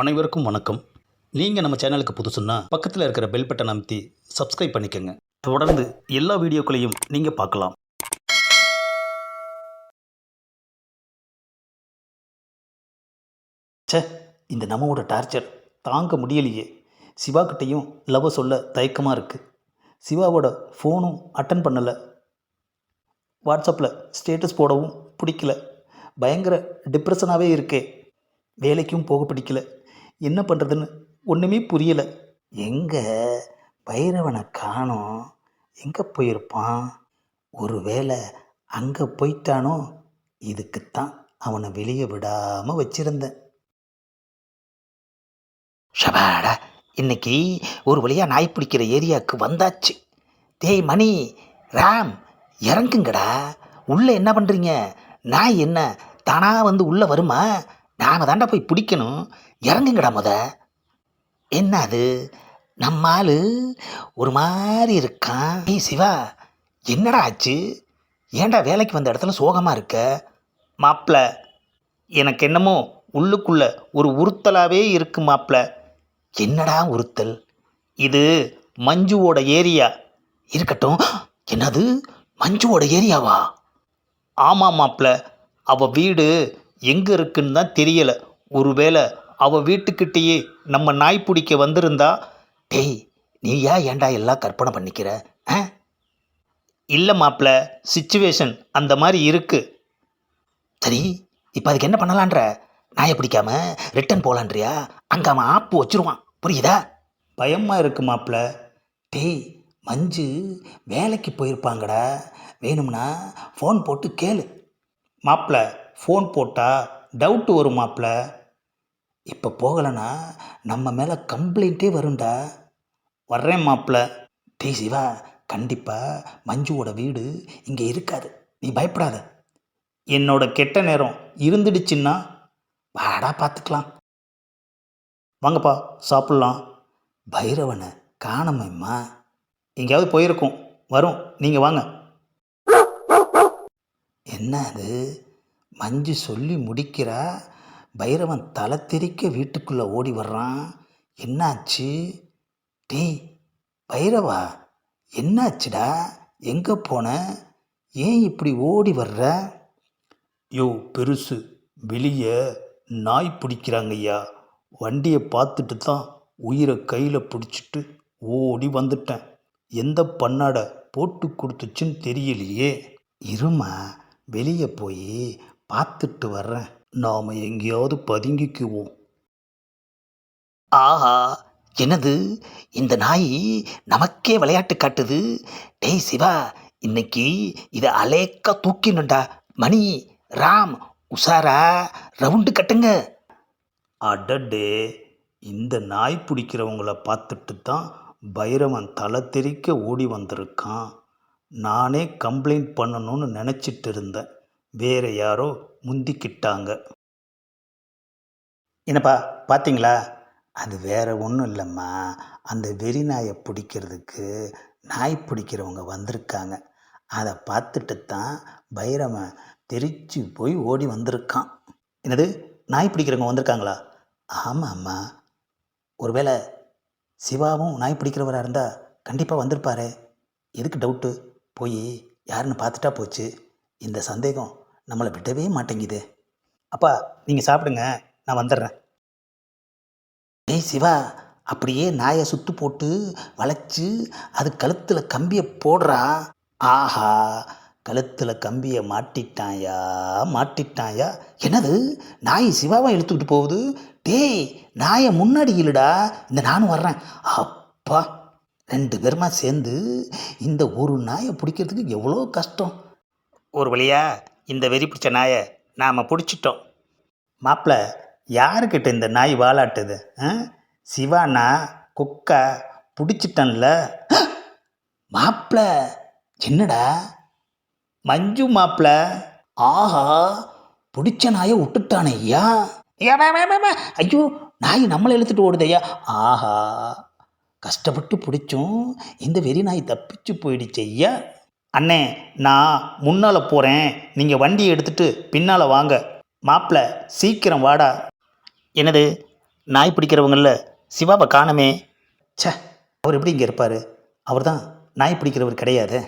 அனைவருக்கும் வணக்கம். நீங்கள் நம்ம சேனலுக்கு புதுசுன்னா பக்கத்தில் இருக்கிற பெல் பட்டன் அமைத்தி சப்ஸ்கிரைப் பண்ணிக்கோங்க. தொடர்ந்து எல்லா வீடியோக்களையும் நீங்கள் பார்க்கலாம். சே இந்த நம்மோட டார்ச்சர் தாங்க முடியலையே. சிவாக்கிட்டேயும் லவ் சொல்ல தயக்கமாக இருக்குது சிவாவோட ஃபோனும் அட்டன் பண்ணலை. வாட்ஸ்அப்பில் ஸ்டேட்டஸ் போடவும் பிடிக்கல. பயங்கர டிப்ரெஷனாகவே இருக்கே. வேலைக்கும் போக பிடிக்கல. என்ன பண்ணுறதுன்னு ஒன்றுமே புரியலை. எங்கே பைரவனை காணோம். எங்கே போயிருப்பான்? ஒருவேளை அங்கே போயிட்டானோ? இதுக்குத்தான் அவனை வெளியே விடாமல் வச்சிருந்தேன். ஷபாடா இன்னைக்கு ஒரு வழியாக நாய் பிடிக்கிற ஏரியாவுக்கு வந்தாச்சு. தேய் மணி ராம் இறங்குங்கடா. உள்ளே என்ன பண்ணுறீங்க நாய் என்ன தானாக வந்து உள்ளே வருமா? நாம் தாண்டா போய் பிடிக்கணும். இறங்குங்கடா முத. என்ன அது நம்ம ஒரு மாதிரி இருக்கான். ஏய் சிவா என்னடா ஆச்சு? ஏன்டா வேலைக்கு வந்த இடத்துல சோகமாக இருக்க? மாப்பிள எனக்கு என்னமோ உள்ளுக்குள்ள ஒரு உறுத்தலாகவே இருக்கு மாப்பிள என்னடா உறுத்தல் இது மஞ்சுவோட ஏரியா. இருக்கட்டும். என்னது? மஞ்சுவோட ஏரியாவா? ஆமாம் மாப்பிள அவள் வீடு எங்கே இருக்குன்னு தான் தெரியலை. ஒருவேளை அவள் வீட்டுக்கிட்டேயே நம்ம நாய் பிடிக்க வந்திருந்தா டேய் நீ ஏன் ஏன்டா எல்லாம் கற்பனை பண்ணிக்கிற? ஆ? இல்லை மாப்பிள சுச்சுவேஷன் அந்த மாதிரி இருக்கு. சரி இப்போ அதுக்கு என்ன பண்ணலான்ற? நாயை பிடிக்காம ரிட்டன் போகலான்றியா அங்கே அவன் ஆப்பு வச்சிருவான். புரியுதா? பயமாக இருக்கு மாப்பிள டேய் மஞ்சு வேலைக்கு போயிருப்பாங்கடா. வேணும்னா ஃபோன் போட்டு கேளு. மாப்பிள ஃபோன் போட்டால் டவுட்டு வரும் மாப்பிள இப்போ போகலைன்னா நம்ம மேலே கம்ப்ளைண்ட்டே வரும்டா. வர்றேன் மாப்பிள்ள டே சிவா கண்டிப்பாக மஞ்சுவோட வீடு இங்கே இருக்காது. நீ பயப்படாத. என்னோட கெட்ட நேரம் இருந்துடுச்சுன்னா வாடா பார்த்துக்கலாம் வாங்கப்பா சாப்பிட்லாம். பைரவனை காணமம்மா. எங்கேயாவது போயிருக்கோம். வரும். நீங்கள் வாங்க. என்ன அது? மஞ்சு சொல்லி முடிக்கிறா? பைரவன் தலை தெறிக்க வீட்டுக்குள்ளே ஓடி வர்றான். என்னாச்சு? டேய் பைரவா என்னாச்சுடா? எங்கே போன? ஏன் இப்படி ஓடி வர்ற? யோ பெருசு வெளியே நாய் பிடிக்கிறாங்க ஐயா வண்டியை பார்த்துட்டு தான் உயிரை கையில் பிடிச்சிட்டு ஓடி வந்துட்டேன். எந்த பண்ணாடை போட்டு கொடுத்துச்சுன்னு தெரியலையே. இருமா வெளியே போய் பார்த்துட்டு வர்றேன். நாம் எங்கேயாவது பதுங்கிக்குவோம். ஆஹா என்னது? இந்த நாய் நமக்கே விளையாட்டு காட்டுது. டேய் சிவா இன்னைக்கு இதை அலேக்கா தூக்கினுண்டா மணி ராம் உஷாரா ரவுண்டு கட்டுங்க. அடடே இந்த நாய் பிடிக்கிறவங்கள பார்த்துட்டு தான் பைரவன் தலை தெறிக்க ஓடி வந்திருக்கான். நானே கம்ப்ளைண்ட் பண்ணணும்னு நினச்சிட்டு இருந்தேன். வேற யாரோ முந்திக்கிட்டாங்க. என்னப்பா பார்த்தீங்களா அது வேற ஒன்றும் இல்லைம்மா. அந்த வெறி நாயை பிடிக்கிறதுக்கு நாய் பிடிக்கிறவங்க வந்திருக்காங்க. அதை பார்த்துட்டு தான் பைரவன் தெரிச்சு போய் ஓடி வந்திருக்கான். என்னது? நாய் பிடிக்கிறவங்க வந்திருக்காங்களா? ஆமாம்மா. ஒருவேளை சிவாவும் நாய் பிடிக்கிறவராக இருந்தால் கண்டிப்பாக வந்திருப்பாரு. எதுக்கு டவுட்டு போய் யாருன்னு பார்த்துட்டா போச்சு. இந்த சந்தேகம் நம்மளை விடவே மாட்டேங்குது. அப்பா நீங்கள் சாப்பிடுங்க. நான் வந்துடுறேன். ஏய் சிவா அப்படியே நாயை சுத்து போட்டு வளைச்சு அது கழுத்தில் கம்பியை போடுறா. ஆஹா கழுத்தில் கம்பியை மாட்டிட்டாயா மாட்டிட்டாயா? என்னது? நாய் சிவாவை இழுத்துக்கிட்டு போகுது? டேய் நாயை முன்னாடி இல்லடா. இந்த நானும் வர்றேன். அப்பா ரெண்டு பேருமா சேர்ந்து இந்த ஒரு நாயை பிடிக்கிறதுக்கு எவ்வளோ கஷ்டம். ஒரு வழியா இந்த வெறி பிடிச்ச நாயை நாம் பிடிச்சிட்டோம். மாப்பிள்ள யாருக்கிட்ட இந்த நாய் வாலாட்டுது? ஆ? சிவானா குக்க பிடிச்சிட்டன்ல. மாப்பிள்ள என்னடா? மஞ்சு மாப்பிள்ள ஆஹா பிடிச்ச நாயை விட்டுட்டானே ஐயா. ஐயோ நாய் நம்மளை இழுத்துட்டு ஓடுது ஐயா. ஆஹா கஷ்டப்பட்டு பிடிச்சும். இந்த வெறி நாய் தப்பிச்சு போயிடுச்சு ஐயா. அண்ணே நான் முன்னால் போகிறேன் நீங்கள் வண்டியை எடுத்துட்டு பின்னால் வாங்க. மாப்பிள்ள சீக்கிரம் வாடா. என்னது? நாய் பிடிக்கிறவங்கள சிவாவை காணமே. ச்சே அவர் எப்படி இங்கே இருப்பார்? அவர் தான் நாய் பிடிக்கிறவர் கிடையாது.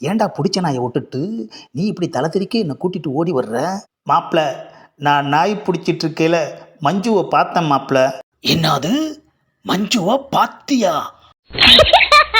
ஏன்டா பிடிச்ச நாயை விட்டுட்டு நீ இப்படி தலை திருக்கி என்னை கூட்டிட்டு ஓடி வர்ற? மாப்பிள நான் நாய் பிடிச்சிட்டு இருக்கையில மஞ்சுவை பார்த்தேன் மாப்பிள என்னது? மஞ்சுவை பாத்தியா